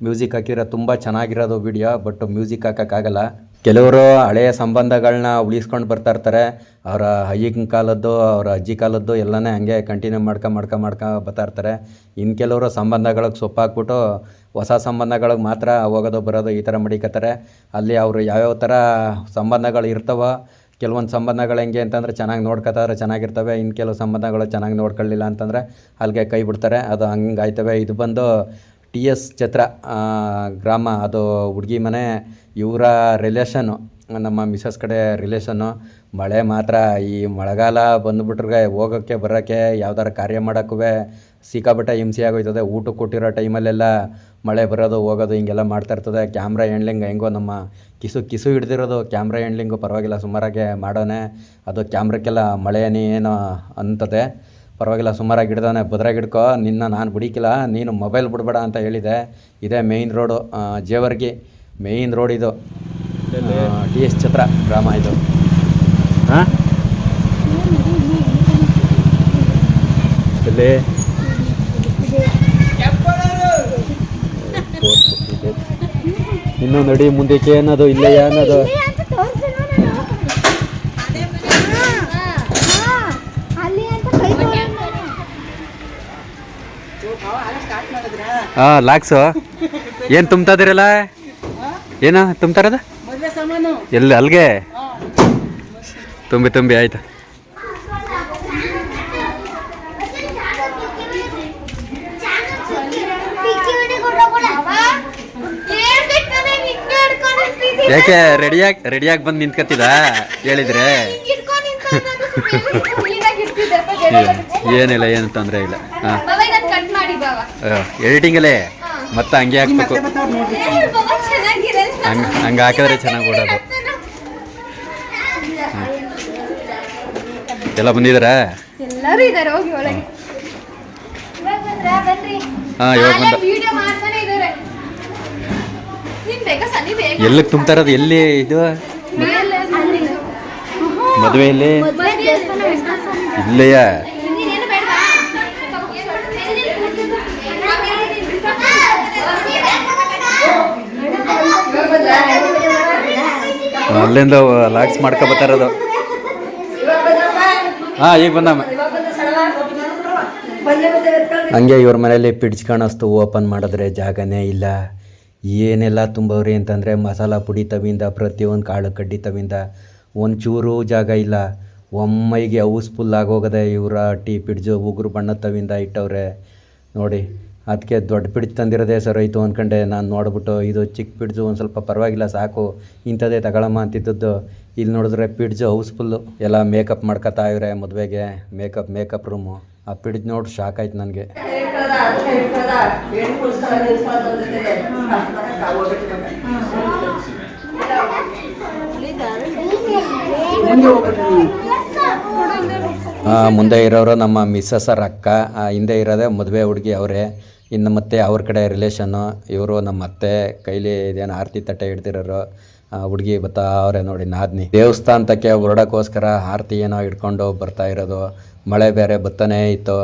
Speaker 1: ಮ್ಯೂಸಿಕ್ ಹಾಕಿದ್ರೆ ತುಂಬ ಚೆನ್ನಾಗಿರೋದು ವಿಡಿಯೋ ಬಟ್ ಮ್ಯೂಸಿಕ್ ಹಾಕೋಕ್ಕಾಗಲ್ಲ. ಕೆಲವರು ಹಳೆಯ ಸಂಬಂಧಗಳನ್ನ ಉಳಿಸ್ಕೊಂಡು ಬರ್ತಾ ಇರ್ತಾರೆ. ಅವರ ಅಯ್ಯನ ಕಾಲದ್ದು, ಅವರ ಅಜ್ಜಿ ಕಾಲದ್ದು ಎಲ್ಲನೇ ಹಂಗೆ ಕಂಟಿನ್ಯೂ ಮಾಡ್ಕೊ ಮಾಡ್ಕೊ ಮಾಡ್ಕೊ ಬರ್ತಾ ಇರ್ತಾರೆ. ಇನ್ನು ಕೆಲವರು ಸಂಬಂಧಗಳಿಗೆ ಸೊಪ್ಪಾಕ್ಬಿಟ್ಟು ಹೊಸ ಸಂಬಂಧಗಳಿಗೆ ಮಾತ್ರ ಹೋಗೋದು ಬರೋದು ಈ ಥರ ಮಡಿಕತ್ತಾರೆ. ಅಲ್ಲಿ ಅವರು ಯಾವ್ಯಾವ ಥರ ಸಂಬಂಧಗಳು ಇರ್ತವೋ ಕೆಲವೊಂದು ಸಂಬಂಧಗಳು ಹೆಂಗೆ ಅಂತಂದರೆ ಚೆನ್ನಾಗಿ ನೋಡ್ಕೊತಾರೆ ಚೆನ್ನಾಗಿರ್ತವೆ. ಇನ್ನು ಕೆಲವು ಸಂಬಂಧಗಳು ಚೆನ್ನಾಗಿ ನೋಡ್ಕೊಳ್ಳಿಲ್ಲ ಅಂತಂದರೆ ಅಲ್ಲಿಗೆ ಕೈ ಬಿಡ್ತಾರೆ. ಅದು ಹಂಗೆ ಆಯ್ತವೆ. ಇದು ಬಂದು ಟಿ ಎಸ್ ಛತ್ರ ಗ್ರಾಮ. ಅದು ಹುಡುಗಿ ಮನೆ, ಇವರ ರಿಲೇಷನ್ನು ನಮ್ಮ ಮಿಸಸ್ ಕಡೆ ರಿಲೇಷನ್ನು ಮಳೆ ಮಾತ್ರ ಈ ಮಳೆಗಾಲ ಬಂದುಬಿಟ್ರೆ ಹೋಗೋಕ್ಕೆ, ಬರೋಕ್ಕೆ, ಯಾವ್ದಾರು ಕಾರ್ಯ ಮಾಡೋಕ್ಕೂ ಸಿಕ್ಕಾಪಟ್ಟೆ ಹಿಂಸೆ ಆಗೋಯ್ತದೆ. ಊಟಕ್ಕೆ ಕೊಟ್ಟಿರೋ ಟೈಮಲ್ಲೆಲ್ಲ ಮಳೆ ಬರೋದು ಹೋಗೋದು ಹಿಂಗೆಲ್ಲ ಮಾಡ್ತಾ ಇರ್ತದೆ. ಕ್ಯಾಮ್ರಾ ಹ್ಯಾಂಡ್ಲಿಂಗ್ ಹೆಂಗೋ ನಮ್ಮ ಕಿಸು ಕಿಸು ಹಿಡ್ದಿರೋದು. ಕ್ಯಾಮ್ರಾ ಹ್ಯಾಂಡ್ಲಿಂಗು ಪರವಾಗಿಲ್ಲ ಸುಮಾರಾಗೆ ಮಾಡೋನೆ. ಅದು ಕ್ಯಾಮ್ರಕ್ಕೆಲ್ಲ ಮಳೆನೇ ಏನು ಅಂತದೆ. ಪರವಾಗಿಲ್ಲ ಸುಮಾರಾಗಿ ಹಿಡ್ದಾನೆ ಭದ್ರಾಗಿ ಹಿಡ್ಕೊ ನಿನ್ನ ನಾನು ಬಿಡಿಕಿಲ್ಲ ನೀನು ಮೊಬೈಲ್ ಬಿಡಬೇಡ ಅಂತ ಹೇಳಿದೆ. ಇದೇ main road Jewargi main road ಇದು. ಡಿ ಎಸ್ ಛತ್ರ ಗ್ರಾಮ ಇದು. ಹಾಂ? ಇನ್ನು ನಡಿ ಮುಂದಕ್ಕೆ ಏನದು ಇಲ್ಲೇ ಏನದು.
Speaker 2: ಹಾ, ಅಲ್ಲಿ ಅಂತ ಕೈ ತೋರ್ಸು.
Speaker 1: ಹಾಂ ಲಾಕ್ಸು. ಏನು ತುಂಬ್ತಾದಿರಲ್ಲ ಏನು ತುಂಬ್ತಾರದ ಎಲ್ಲಿ ಅಲ್ಲಿಗೆ? ತುಂಬಿ ತುಂಬಿ ಆಯ್ತು. ಯಾಕೆ ರೆಡಿಯಾಗಿ ರೆಡಿಯಾಗಿ ಬಂದು ನಿಂತ್ಕತ್ತಿದ? ಹೇಳಿದ್ರೆ. ಏನಿಲ್ಲ ಏನು ತೊಂದರೆ ಇಲ್ಲ. ಹಾಂ.
Speaker 2: ಕಟ್ ಮಾಡಿ ಬಾಬಾ
Speaker 1: ಎಡಿಟಿಂಗಲ್ಲೇ ಮತ್ತೆ ಹಂಗೆ ಹಾಕ್ಬೇಕು. ಹಂಗೆ ಹಂಗೆ ಹಾಕಿದ್ರೆ ಚೆನ್ನಾಗಿ ಓಡೋದು. ಎಲ್ಲ ಬಂದಿದ್ದೀರಾ
Speaker 2: ಎಲ್ಲರೂ ಇದ್ದಾರೆ ಹೋಗಿ ಒಳಗೆ. ಇವಾಗ ಬಂದ್ರಾ ಬನ್ರಿ
Speaker 1: ಹಾಂ ಇವಾಗ ಬಂದ.
Speaker 2: ಎಲ್ಲಿ
Speaker 1: ತುಂಬ್ತಾ ಇರೋದು ಎಲ್ಲಿ ಇದು? ಮದುವೆಯಲ್ಲಿ? ಇಲ್ಲಯ? ಅಲ್ಲಿಂದ ಲಾಕ್ಸ್ ಮಾಡ್ಕೊ ಬತ್ತಾರದು ಹಾ, ಈಗ ಬಂದಮ್ಮ ಹಂಗೆ ಇವ್ರ ಮನೇಲಿ ಪಿಡ್ಜ್ ಕಾಣಿಸ್ತು ಓಪನ್ ಮಾಡಿದ್ರೆ ಜಾಗನೇ ಇಲ್ಲ. ಏನೆಲ್ಲ ತುಂಬವ್ರಿ ಅಂತಂದರೆ ಮಸಾಲ ಪುಡಿ ತವಿಂದ, ಪ್ರತಿಯೊಂದು ಕಾಳು ಕಡ್ಡಿ ತವಿಂದ. ಒಂಚೂರು ಜಾಗ ಇಲ್ಲ. ಒಮ್ಮೈಗೆ ಹೌಸ್ಫುಲ್ ಆಗೋಗದೆ ಇವರ ಟೀ ಪಿಡ್ಜು ಉಗುರು ಬಣ್ಣ ತವಿಂದ ಇಟ್ಟವ್ರೆ. ನೋಡಿ ಅದಕ್ಕೆ ದೊಡ್ಡ ಪಿಡ್ಜ್ ತಂದಿರೋದೇ ಸರ್ ಐತು ಅಂದ್ಕೊಂಡೆ ನಾನು ನೋಡ್ಬಿಟ್ಟು ಇದು ಚಿಕ್ಕ ಪಿಡ್ಜು ಒಂದು ಸ್ವಲ್ಪ ಪರವಾಗಿಲ್ಲ ಸಾಕು. ಇಂಥದ್ದೇ ತಗೊಳಮ್ಮ ಅಂತಿದ್ದದ್ದು. ಇಲ್ಲಿ ನೋಡಿದ್ರೆ ಪಿಡ್ಜು ಹೌಸ್ಫುಲ್ಲು ಎಲ್ಲ ಮೇಕಪ್ ಮಾಡ್ಕೊತಾ ಇವ್ರೆ ಮದುವೆಗೆ. ಮೇಕಪ್ ಮೇಕಪ್ ರೂಮು ಆ ಪಿಡಿದ್ ನೋಡಿ ಶಾಕ್ ಆಯ್ತು ನನಗೆ. ಮುಂದೆ ಇರೋರು ನಮ್ಮ ಮಿಸ್ಸಸರ ಅಕ್ಕ ಹಿಂದೆ ಇರೋದೇ ಮದುವೆ ಹುಡುಗಿ ಅವರೇ. ಇನ್ನು ಮತ್ತೆ ಅವ್ರ ಕಡೆ ರಿಲೇಷನ್ನು ಇವರು ನಮ್ಮ ಅತ್ತೆ ಕೈಲಿ ಇದೇನು ಆರತಿ ತಟ್ಟೆ ಹಿಡ್ದಿರೋರು. ಹುಡುಗಿ ಬತ್ತಾ ಅವರೇ ನೋಡಿ ನಾದ್ನಿ. ದೇವಸ್ಥಾನಕ್ಕೆ ಹೊರಡೋಕ್ಕೋಸ್ಕರ ಆರತಿ ಏನೋ ಇಟ್ಕೊಂಡು ಬರ್ತಾ ಇರೋದು. ಮಳೆ ಬೇರೆ ಬತ್ತಾನೇ ಇತ್ತು.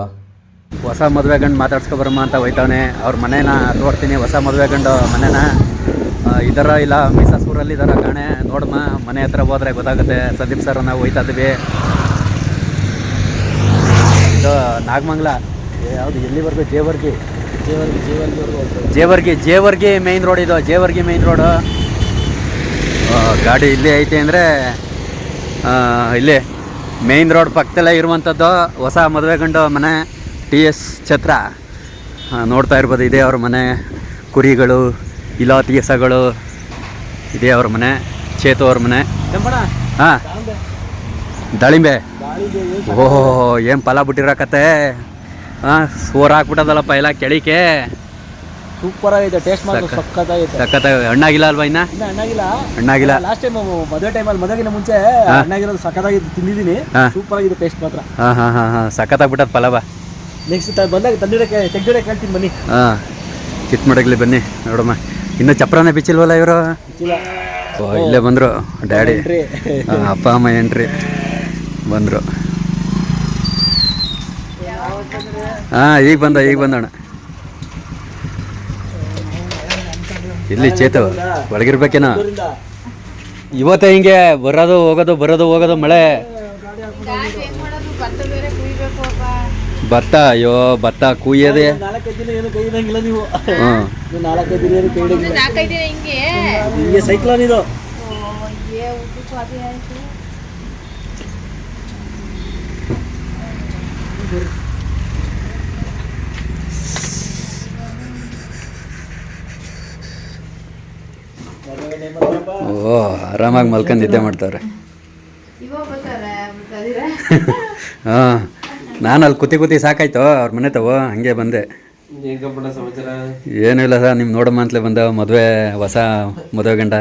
Speaker 1: ಹೊಸ ಮದುವೆ ಗಂಡು ಮಾತಾಡ್ಸ್ಕೊಬರಮ್ಮ ಅಂತ ಹೋಯ್ತವನೆ. ಅವ್ರ ಮನೇನ ತೋರ್ತೀನಿ. ಹೊಸ ಮದುವೆ ಗಂಡು ಮನೇನ ಇದರ ಇಲ್ಲ? ಮಿಸಸ್ ಊರಲ್ಲಿ ಇದರ ಕಾಣೆ? ನೋಡಮ್ಮ, ಮನೆ ಹತ್ರ ಹೋದ್ರೆ ಗೊತ್ತಾಗುತ್ತೆ. ಸದೀಪ್ ಸರ್ ನಾವು ಹೋಯ್ತಾ ಇದ್ವಿ. ಇದು ನಾಗಮಂಗ್ಲ. ಯಾವುದು, ಎಲ್ಲಿವರೆಗೂ? ಜೇವರ್ಗಿ. ಜೇವರ್ಗಿ ಜೇವರ್ಗಿ ಜೇವರ್ಗಿ ಮೇಯ್ನ್ ರೋಡ್ ಇದು. ಜೇವರ್ಗಿ ಮೇಯ್ನ್ ರೋಡು ಗಾಡಿ ಇಲ್ಲಿ ಐತೆ ಅಂದರೆ ಇಲ್ಲಿ ಮೇಯ್ನ್ ರೋಡ್ ಪಕ್ಕದಲ್ಲೇ ಇರುವಂಥದ್ದು ಹೊಸ ಮದುವೆ ಗಂಡು ಮನೆ ಟಿ ಎಸ್ ಛತ್ರ. ನೋಡ್ತಾ ಇರ್ಬೋದು ಇದೇ ಅವ್ರ ಮನೆ. ಕುರಿಗಳು ಇಲಾತಿ ಎಸಗಳು ಇದೇ ಅವ್ರ ಮನೆ. ಚೇತು ಅವ್ರ ಮನೆ. ಹಾಂ. ದಾಳಿಂಬೆ. ಓಹೋ ಏನು ಫಲ ಕತೆ ಹಾಂ ಸೋರ್ ಹಾಕ್ಬಿಟ್ಟದಲ್ಲಪ್ಪ ಎಲ್ಲ ಕೆಳಿಕೆ.
Speaker 3: ಸೂಪರ್ ಆಗಿದೆ ಟೇಸ್ಟ್ ಮಾಡೋದು
Speaker 1: ಸಕ್ಕ-
Speaker 3: ಸಕ್ಕತ್ತಾಗೈತೆ
Speaker 1: ಸಖತ್ ಹಣ್ಣಾಗಿಲ್ಲ ಅಲ್ವಾ ಇನ್ನ?
Speaker 3: ಇನ್ನ ಹಣ್ಣಾಗಿಲ್ಲ.
Speaker 1: ಹಣ್ಣಾಗಿಲ್ಲ.
Speaker 3: ಲಾಸ್ಟ್ ಟೈಮ್ ಮದುವೆ ಟೈಮಲ್ಲಿ ಮದುವೆಗಿನ ಮುಂಚೆ ಹಣ್ಣಾಗಿರೋದು ಸಕ್ಕತ್ತಾಗಿ ತಿಂದಿದ್ದೀನಿ.
Speaker 1: ಹಾ.
Speaker 3: ಸೂಪರ್ ಆಗಿದೆ ಟೇಸ್ಟ್ ಮಾತ್ರ.
Speaker 1: ಹಾಂ ಹಾಂ ಹಾಂ ಹಾಂ. ಸಖತ್ತಾಗ್ಬಿಟ್ಟದ ಪಲಾವ.
Speaker 3: ನೆಕ್ಸ್ಟ್ ಬಂದಾಗ ತಂದಿಡಕ್ಕೆ ತೆಗ್ದಿಡಕ್ಕೆ ಹೇಳ್ತೀನಿ ಬನ್ನಿ.
Speaker 1: ಹಾಂ. ಚಿಕ್ಕಮಡಗ್ಲಿ ಬನ್ನಿ ನೋಡಮ್ಮ. ಇನ್ನು ಚಪ್ರನೇ ಬಿಚ್ಚಿಲ್ವಲ್ಲ ಇವರು?
Speaker 3: ಇಲ್ಲ
Speaker 1: ಓ ಇಲ್ಲೇ ಬಂದರು. ಡ್ಯಾಡಿ. ಅಪ್ಪ ಅಮ್ಮ ಎಂಟ್ರಿ ಬಂದರು. ಹಾಂ ಈಗ ಬಂದ ಈಗ ಬಂದಣ್ಣ ಇಲ್ಲಿ ಚೇತವ ಒಳಗಿರ್ಬೇಕೇನೋ. ಇವತ್ತೇ ಹಿಂಗೆ ಬರೋದು ಹೋಗೋದು ಬರೋದು ಹೋಗೋದು ಮಳೆ. ಭತ್ತ ಅಯ್ಯೋ ಭತ್ತ ಕುಯ್ಯದೆ
Speaker 3: ನಾಲ್ಕೈದು ದಿನ ಏನು ಕೈ ಇಡಂಗಿಲ್ಲ ನೀವು
Speaker 1: ಹ್ಞೂ
Speaker 3: ಇನ್ನು ನಾಲ್ಕೈದು ದಿನ ಏನು ಕೈ ಇಡಂಗಿಲ್ಲ
Speaker 4: ನಾಲ್ಕೈದು ದಿನ ಹಿಂಗೆ
Speaker 3: ಹಿಂಗೆ ಸೈಕ್ಲಾನ್ ಇದು
Speaker 1: ಓ ಆರಾಮಾಗಿ ಮಲ್ಕೊಂಡು ನಿದ್ದೆ ಮಾಡ್ತಾವ್ರೆ. ಹಾಂ ನಾನು ಅಲ್ಲಿ ಕೂತಿ ಕೂತಿ ಸಾಕಾಯ್ತು ಅವ್ರ ಮನೆ ತವ ಹಂಗೆ ಬಂದೆ. ಏನೂ ಇಲ್ಲ ಸರ್ ನಿಮ್ಮ ನೋಡಮ್ಮ ಅಂತಲೇ ಬಂದ ಮದುವೆ ಹೊಸ ಮದುವೆ ಗಂಡ.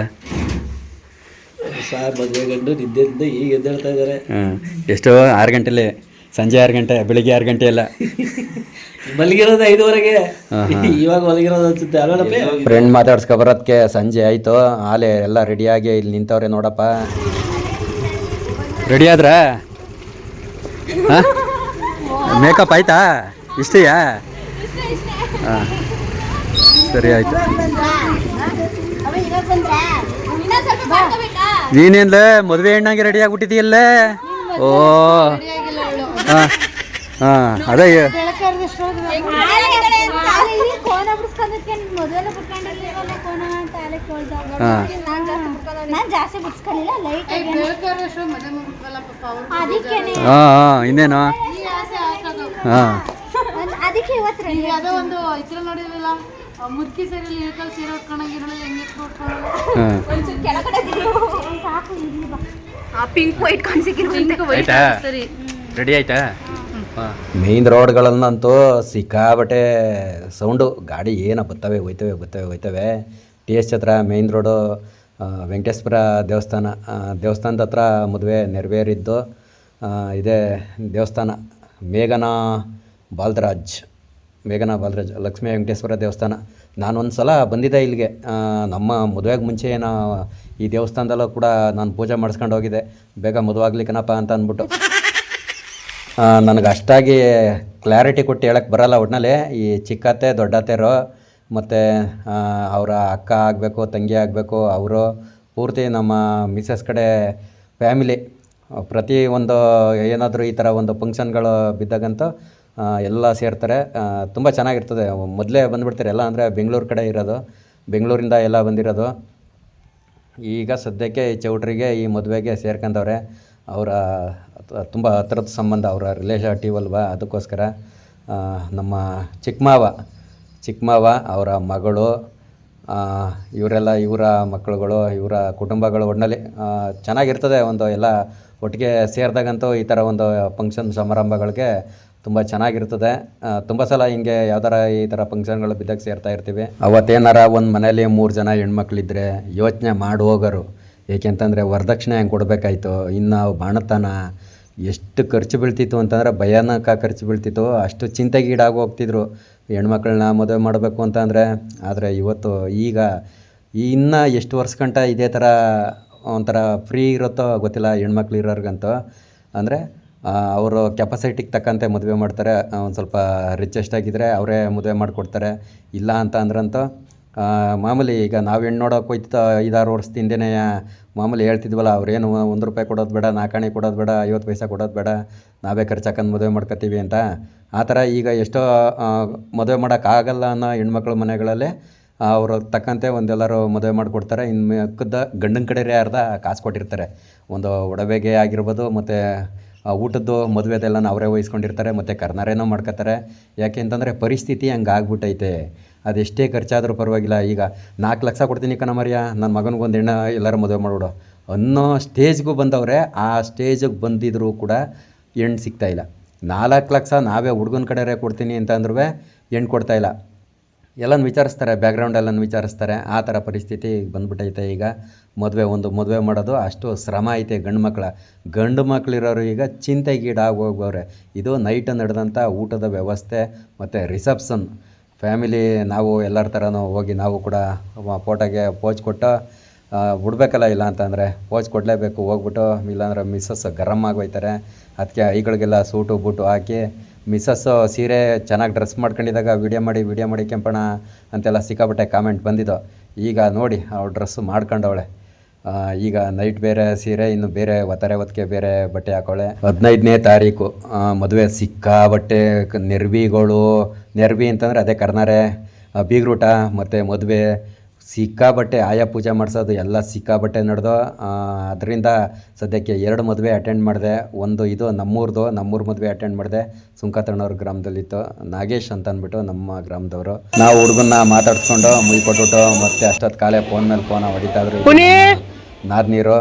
Speaker 3: ಸಾರ್ ಮದುವೆ ಗಂಡು ನಿದ್ದೆಯಿಂದ ಈಗ ಎದ್ದೇಳ್ತಾ ಇದ್ದಾರೆ.
Speaker 1: ಹಾಂ ಎಷ್ಟು ಆರು ಗಂಟೆಲಿ. ಸಂಜೆ ಆರು ಗಂಟೆ ಬೆಳಿಗ್ಗೆ ಆರು ಗಂಟೆ ಎಲ್ಲ.
Speaker 3: ಮಲಗಿರೋದು ಐದುವರೆಗೆ. ಇವಾಗ ಮಲಗಿರೋದು ಅನ್ಸುತ್ತೆ.
Speaker 1: ಫ್ರೆಂಡ್ ಮಾತಾಡ್ಸ್ಕೊ ಬರೋದಕ್ಕೆ ಸಂಜೆ ಆಯಿತು. ಆಲೆ ಎಲ್ಲ ರೆಡಿಯಾಗಿ ಇಲ್ಲಿ ನಿಂತವ್ರೆ ನೋಡಪ್ಪ. ರೆಡಿ ಆದ್ರ? ಹಾಂ? ಮೇಕಪ್ ಆಯ್ತಾ? ಇಷ್ಟೆಯಾ? ಹಾಂ. ಸರಿ ಆಯ್ತು. ನೀನೇನ್ಲೇ ಮದುವೆ ಹೆಣ್ಣಾಗಿ ರೆಡಿ ಆಗ್ಬಿಟ್ಟಿದೆಯಲ್ಲೇ ಓ. ಹಾಂ ಹಾಂ ಅದೇ ಹಾಂ.
Speaker 2: ಜಾಸ್ತಿ ಬಿಡ್ಸ್ಕೊಂಡಿಲ್ಲ ಲೈಟ್ ಅದಕ್ಕೇನೆ
Speaker 1: ಹಾಂ ಹಾಂ ಇನ್ನೇನು? ಹಾಂ.
Speaker 2: ಅದಕ್ಕೆ ಇವತ್ತು
Speaker 4: ಯಾವುದೋ ಒಂದು ಇದ್ರ ನೋಡಿರಲಿಲ್ಲ ಮುದ್ಕಿ ಸೀರೆಯಲ್ಲಿ ಇಳ್ಕಲ್ ಸೀರೆ ಹೆಂಗೆ
Speaker 2: ಕೆಳಗಡೆ ಸಾಕು ಇಲ್ಲಿ ಬಾ
Speaker 4: ಪಿಂಕ್ ವೈಟ್ ಕಾಣಿಸಿಕ್ಕಿರೋ
Speaker 1: ವೈಟ್
Speaker 4: ಸರಿ.
Speaker 1: ರೆಡಿ ಆಯ್ತಾ? ಮೇಯ್ನ್ ರೋಡ್ಗಳನ್ನಂತೂ ಸಿಕ್ಕಾಬಟ್ಟೆ ಸೌಂಡು ಗಾಡಿ ಏನೋ ಬತ್ತವೆ ಹೋಯ್ತವೆ ಬತ್ತವೆ ಹೋಯ್ತವೆ. ಟಿ ಎಸ್ ಹತ್ರ ಮೇಯ್ನ್ ರೋಡು ಆ, ವೆಂಕಟೇಶ್ವರ ದೇವಸ್ಥಾನ ಆ, ದೇವಸ್ಥಾನದ ಹತ್ರ ಮದುವೆ ನೆರವೇರಿದ್ದು ಆ, ಇದೇ ದೇವಸ್ಥಾನ. ಮೇಘನಾ ಬಾಲ್ದರಾಜ್ ಮೇಘನಾ ಬಾಲರಾಜ್ ಲಕ್ಷ್ಮೀ ವೆಂಕಟೇಶ್ವರ ದೇವಸ್ಥಾನ. ನಾನು ಒಂದು ಸಲ ಬಂದಿದ್ದೆ ಇಲ್ಲಿಗೆ. ಆ, ನಮ್ಮ ಮದುವೆಗೆ ಮುಂಚೆ ಏನೋ ಈ ದೇವಸ್ಥಾನದಲ್ಲೂ ಕೂಡ ನಾನು ಪೂಜೆ ಮಾಡಿಸ್ಕೊಂಡು ಹೋಗಿದ್ದೆ. ಬೇಗ ಮದುವಾಗ್ಲಿಕ್ಕನಪ್ಪ ಅಂತ ಅಂದ್ಬಿಟ್ಟು. ನನಗೆ ಅಷ್ಟಾಗಿ ಕ್ಲಾರಿಟಿ ಕೊಟ್ಟು ಹೇಳಕ್ಕೆ ಬರಲ್ಲ ಒಟ್ಟಿನಲ್ಲಿ ಈ ಚಿಕ್ಕತ್ತೆ, ದೊಡ್ಡತ್ತೆರು, ಮತ್ತು ಅವರ ಅಕ್ಕ ಆಗಬೇಕು, ತಂಗಿ ಆಗಬೇಕು, ಅವರು ಪೂರ್ತಿ ನಮ್ಮ ಮಿಸಸ್ ಕಡೆ ಫ್ಯಾಮಿಲಿ ಪ್ರತಿ ಒಂದು ಏನಾದರೂ ಈ ಥರ ಒಂದು ಫಂಕ್ಷನ್ಗಳು ಬಿದ್ದಾಗಂತೂ ಎಲ್ಲ ಸೇರ್ತಾರೆ. ತುಂಬ ಚೆನ್ನಾಗಿರ್ತದೆ. ಮೊದಲೇ ಬಂದುಬಿಡ್ತಾರೆ, ಎಲ್ಲ ಅಂದರೆ ಬೆಂಗಳೂರು ಕಡೆ ಇರೋದು, ಬೆಂಗಳೂರಿಂದ ಎಲ್ಲ ಬಂದಿರೋದು. ಈಗ ಸದ್ಯಕ್ಕೆ ಈ ಚೌಟ್ರಿಗೆ ಈ ಮದುವೆಗೆ ಸೇರ್ಕೊಂಡವ್ರೆ, ಅವರ ತುಂಬ ಹತ್ರದ ಸಂಬಂಧ, ಅವರ ರಿಲೇಷಟಿವ್ ಅಲ್ವಾ? ಅದಕ್ಕೋಸ್ಕರ ನಮ್ಮ ಚಿಕ್ಕಮಾವ ಚಿಕ್ಕಮಾವ ಅವರ ಮಗಳು ಇವರೆಲ್ಲ ಇವರ ಮಕ್ಕಳುಗಳು, ಇವರ ಕುಟುಂಬಗಳು ಒಟ್ಟಿನಲ್ಲಿ ಚೆನ್ನಾಗಿರ್ತದೆ ಒಂದು ಎಲ್ಲ ಒಟ್ಟಿಗೆ ಸೇರಿದಾಗಂತೂ ಈ ಥರ ಒಂದು ಫಂಕ್ಷನ್ ಸಮಾರಂಭಗಳಿಗೆ ತುಂಬ ಚೆನ್ನಾಗಿರ್ತದೆ. ತುಂಬ ಸಲ ಹಿಂಗೆ ಯಾವ್ದಾರ ಈ ಥರ ಫಂಕ್ಷನ್ಗಳು ಬಿದ್ದಾಗ ಸೇರ್ತಾ ಇರ್ತೀವಿ. ಅವತ್ತೇನಾರ ಒಂದು ಮನೇಲಿ ಮೂರು ಜನ ಹೆಣ್ಮಕ್ಳಿದ್ರೆ ಯೋಚನೆ ಮಾಡಿ ಹೋಗೋರು. ಏಕೆಂತಂದರೆ ವರದಕ್ಷಿಣೆ ಹೆಂಗೆ ಕೊಡಬೇಕಾಯ್ತು. ಇನ್ನು ಬಾಣತನ ಎಷ್ಟು ಖರ್ಚು ಬೀಳ್ತಿತ್ತು ಅಂತಂದ್ರೆ ಭಯಾನಕ ಖರ್ಚು ಬೀಳ್ತಿತ್ತು. ಅಷ್ಟು ಚಿಂತೆಗೀಡಾಗಿ ಹೋಗ್ತಿದ್ರು. ಹೆಣ್ಮಕ್ಳನ್ನ ಮದುವೆ ಮಾಡಬೇಕು ಅಂತಂದರೆ, ಆದರೆ ಇವತ್ತು ಈಗ, ಇನ್ನು ಎಷ್ಟು ವರ್ಷ ಗಂಟ ಇದೇ ಥರ ಒಂಥರ ಫ್ರೀ ಇರುತ್ತೋ ಗೊತ್ತಿಲ್ಲ ಹೆಣ್ಮಕ್ಳು ಇರೋರ್ಗಂತೂ. ಅಂದರೆ ಅವರು ಕೆಪಾಸಿಟಿಗೆ ತಕ್ಕಂತೆ ಮದುವೆ ಮಾಡ್ತಾರೆ. ಒಂದು ಸ್ವಲ್ಪ ರಿಚೆಸ್ಟ್ ಆಗಿದ್ದರೆ ಅವರೇ ಮದುವೆ ಮಾಡಿಕೊಡ್ತಾರೆ. ಇಲ್ಲ ಅಂತ ಅಂದ್ರಂತೂ ಮಾಮೂಲಿ ಈಗ ನಾವು ಹೆಣ್ಣು ನೋಡೋಕೆ ಹೋಯ್ತು ಐದಾರು ವರ್ಷದ ಮಾಮೂಲಿ ಹೇಳ್ತಿದ್ವಲ್ಲ, ಅವ್ರೇನು ಒಂದು ರೂಪಾಯಿ ಕೊಡೋದು ಬೇಡ ನಾಲ್ಕಾಣೆ ಕೊಡೋದು ಬೇಡ, ಐವತ್ತು ಪೈಸೆ ಕೊಡೋದು ಬೇಡ, ನಾವೇ ಖರ್ಚು ಹಾಕೊಂಡು ಮದುವೆ ಮಾಡ್ಕೋತೀವಿ ಅಂತ. ಆ ಥರ ಈಗ ಎಷ್ಟೋ ಮದುವೆ ಮಾಡೋಕ್ಕಾಗಲ್ಲ ಅನ್ನೋ ಹೆಣ್ಮಕ್ಳು ಮನೆಗಳಲ್ಲೇ ಅವರು ತಕ್ಕಂತೆ ಒಂದೆಲ್ಲರೂ ಮದುವೆ ಮಾಡಿಕೊಡ್ತಾರೆ. ಇನ್ನು ಮಕ್ಕದ ಗಂಡನ ಕಡೆಯೇ ಅರ್ಧ ಕಾಸು ಕೊಟ್ಟಿರ್ತಾರೆ. ಒಂದು ಒಡವೆಗೆ ಆಗಿರ್ಬೋದು, ಮತ್ತು ಊಟದ್ದು ಮದುವೆದೆಲ್ಲ ಅವರೇ ವಹಿಸ್ಕೊಂಡಿರ್ತಾರೆ, ಮತ್ತು ಕರ್ನಾರೇನೋ ಮಾಡ್ಕೋತಾರೆ ಯಾಕೆ ಅಂತಂದರೆ ಪರಿಸ್ಥಿತಿ ಹಂಗೆ ಆಗ್ಬಿಟ್ಟೈತೆ. ಅದೆಷ್ಟೇ ಖರ್ಚಾದರೂ ಪರವಾಗಿಲ್ಲ. ಈಗ ನಾಲ್ಕು ಲಕ್ಷ ಕೊಡ್ತೀನಿ ಕಣಮರ್ಯ ನನ್ನ ಮಗನಿಗೊಂದು ಹೆಣ್ಣು, ಎಲ್ಲರೂ ಮದುವೆ ಮಾಡಿಬಿಡು. ಅನ್ನೋ ಸ್ಟೇಜ್ಗೂ ಬಂದವ್ರೆ, ಆ ಸ್ಟೇಜಿಗೆ ಬಂದಿದ್ರೂ ಕೂಡ ಹೆಣ್ಣು ಸಿಗ್ತಾಯಿಲ್ಲ ನಾಲ್ಕು ಲಕ್ಷ ನಾವೇ ಹುಡುಗನ ಕಡೆಯೇ ಕೊಡ್ತೀನಿ ಅಂತ ಅಂದ್ರೂ ಹೆಣ್ಣು ಕೊಡ್ತಾಯಿಲ್ಲ ಎಲ್ಲನೂ ವಿಚಾರಿಸ್ತಾರೆ ಬ್ಯಾಕ್ಗ್ರೌಂಡ್ ಎಲ್ಲನೂ ವಿಚಾರಿಸ್ತಾರೆ, ಆ ಥರ ಪರಿಸ್ಥಿತಿ ಬಂದ್ಬಿಟ್ಟೈತೆ ಈಗ ಮದುವೆ ಒಂದು ಮದುವೆ ಮಾಡೋದು ಅಷ್ಟು ಶ್ರಮ ಐತೆ ಗಂಡು ಮಕ್ಕಳ ಗಂಡು ಮಕ್ಕಳಿರೋರು ಈಗ ಚಿಂತೆಗೀಡಾಗಿ ಹೋಗ್ಬವ್ರೆ ಇದು ನೈಟ್ ನಡೆದಂಥ ಊಟದ ವ್ಯವಸ್ಥೆ ಮತ್ತು ರಿಸೆಪ್ಷನ್. ಫ್ಯಾಮಿಲಿ ನಾವು ಎಲ್ಲರ ಥರನೂ ಹೋಗಿ ನಾವು ಕೂಡ ಫೋಟೋಗೆ ಪೋಜ್ ಕೊಟ್ಟು ಬಿಡ್ಬೇಕಲ್ಲ ಇಲ್ಲ ಅಂತಂದರೆ ಪೋಜ್ ಕೊಡಲೇಬೇಕು. ಹೋಗ್ಬಿಟ್ಟು, ಇಲ್ಲಾಂದ್ರೆ ಮಿಸ್ಸಸ್ ಗರಮ್ ಆಗೋಯ್ತಾರೆ ಅದಕ್ಕೆ ಐಗಳಿಗೆಲ್ಲ ಸೂಟು ಬೂಟು ಹಾಕಿ ಮಿಸ್ಸಸ್ಸು ಸೀರೆ ಚೆನ್ನಾಗಿ ಡ್ರೆಸ್ ಮಾಡ್ಕೊಂಡಿದ್ದಾಗ ವಿಡಿಯೋ ಮಾಡಿ ವಿಡಿಯೋ ಮಾಡಿ ಕೆಂಪಣ ಅಂತೆಲ್ಲ ಸಿಕ್ಕಾಪಟ್ಟೆ ಕಾಮೆಂಟ್ ಬಂದಿದ್ದು. ಈಗ ನೋಡಿ, ಅವ್ಳು ಡ್ರೆಸ್ಸು ಮಾಡ್ಕೊಂಡವಳೆ. ಈಗ ನೈಟ್ ಬೇರೆ ಸೀರೆ, ಇನ್ನು ಬೇರೆ ಒತ್ತಾರೆ ಒತ್ತಿಗೆ ಬೇರೆ ಬಟ್ಟೆ ಹಾಕೊಳ್ಳೆ. ಹದಿನೈದನೇ ತಾರೀಕು ಮದುವೆ ಸಿಕ್ಕಾ ಬಟ್ಟೆ ನೆರ್ವಿಗಳು, ನೆರ್ವಿ ಅಂತಂದರೆ ಅದೇ ಕರ್ನಾರೆ ಬೀಗ್ರೂಟ, ಮತ್ತು ಮದುವೆ ಸಿಕ್ಕಾಬಟ್ಟೆ ಆಯಾ ಪೂಜೆ ಮಾಡಿಸೋದು ಎಲ್ಲ ಸಿಕ್ಕಾಬಟ್ಟೆ ನಡೆದು ಅದರಿಂದ ಸದ್ಯಕ್ಕೆ ಎರಡು ಮದುವೆ ಅಟೆಂಡ್ ಮಾಡಿದೆ. ಒಂದು ಇದು ನಮ್ಮೂರ್ದು ನಮ್ಮೂರ ಮದುವೆ ಅಟೆಂಡ್ ಮಾಡಿದೆ. ಸುಂಕತಣ್ಣವ್ರ ಗ್ರಾಮದಲ್ಲಿತ್ತು. ನಾಗೇಶ್ ಅಂತ ಅಂದ್ಬಿಟ್ಟು ನಮ್ಮ ಗ್ರಾಮದವರು. ನಾವು ಹುಡುಗನ್ನ ಮಾತಾಡಿಸ್ಕೊಂಡು ಮುಯ್ ಕೊಟ್ಬಿಟ್ಟು ಮತ್ತೆ ಅಷ್ಟೊತ್ತು ಕಾಲೇ ಫೋನ್ ಮೇಲೆ ಫೋನ ಹೊಡಿತಾ ಇದ್ರು. ನಾದ್ನೀರು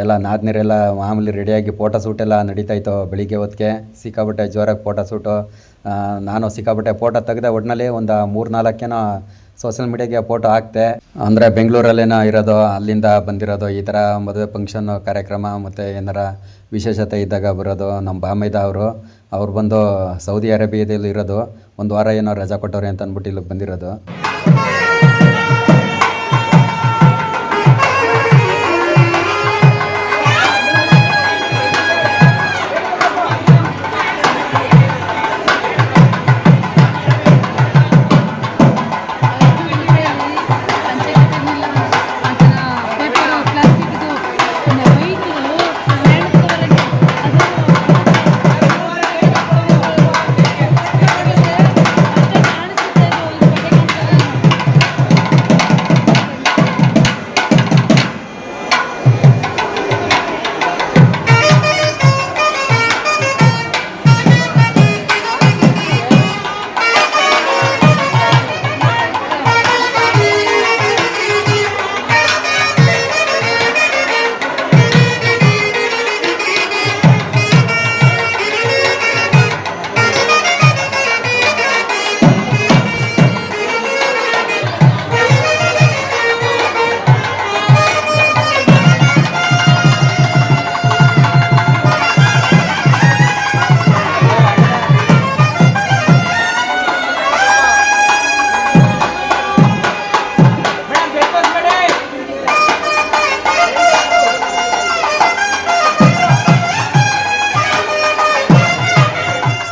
Speaker 1: ಎಲ್ಲ ನಾದ್ನೀರೆಲ್ಲ ಮಾಮೂಲಿ ರೆಡಿಯಾಗಿ ಫೋಟೋ ಶೂಟ್ ಎಲ್ಲ ನಡೀತಾ ಇತ್ತು ಬೆಳಿಗ್ಗೆ ಹೊತ್ತಿಗೆ. ಸಿಕ್ಕಾಬಟ್ಟೆ ಜೋರಾಗಿ ಫೋಟೋ ಶೂಟು ನಾನು ಸಿಕ್ಕಾಬಟ್ಟೆ ಫೋಟೋ ತೆಗೆದೆ ಒಟ್ಟಿನಲ್ಲಿ ಒಂದು ಮೂರು ನಾಲ್ಕೇನೋ ಸೋಷಿಯಲ್ ಮೀಡಿಯಾಗೆ ಫೋಟೋ ಹಾಕ್ತೆ. ಅಂದರೆ ಬೆಂಗಳೂರಲ್ಲೇನೋ ಇರೋದು, ಅಲ್ಲಿಂದ ಬಂದಿರೋದು, ಈ ಥರ ಮದುವೆ ಫಂಕ್ಷನ್ನು ಕಾರ್ಯಕ್ರಮ ಮತ್ತು ಏನಾರ ವಿಶೇಷತೆ ಇದ್ದಾಗ ಬರೋದು, ನಮ್ಮ ಬಾಮೈದ ಅವರು. ಅವ್ರು ಬಂದು ಸೌದಿ ಅರೇಬಿಯಾದಲ್ಲಿ ಇರೋದು ಒಂದು ವಾರ ಏನೋ ರಜಾ ಕೊಟ್ಟವ್ರೆ ಅಂತ ಅಂದ್ಬಿಟ್ಟು ಇಲ್ಲಿಗೆ ಬಂದಿರೋದು.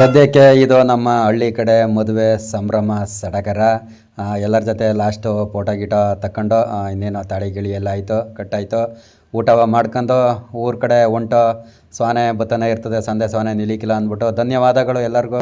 Speaker 1: ಸದ್ಯಕ್ಕೆ ಇದು ನಮ್ಮ ಹಳ್ಳಿ ಕಡೆ ಮದುವೆ ಸಂಭ್ರಮ ಸಡಗರ. ಎಲ್ಲರ ಜೊತೆ ಲಾಸ್ಟು ಫೋಟೋ ಗೀಟೋ ತಕ್ಕೊಂಡು ಇನ್ನೇನು ತಾಳಿ ಗಿಳಿ ಎಲ್ಲ ಆಯಿತು, ಕಟ್ಟಾಯಿತು. ಊಟ ಮಾಡ್ಕೊಂಡು ಊರ ಕಡೆ ಹೊಂಟು, ಸೋನೆ ಬತ್ತನೆ ಇರ್ತದೆ, ಸಂದೆ ಸೋನೆ ನಿಲಿಕಿಲ್ಲ ಅಂದ್ಬಿಟ್ಟು ಧನ್ಯವಾದಗಳು ಎಲ್ಲರಿಗೂ.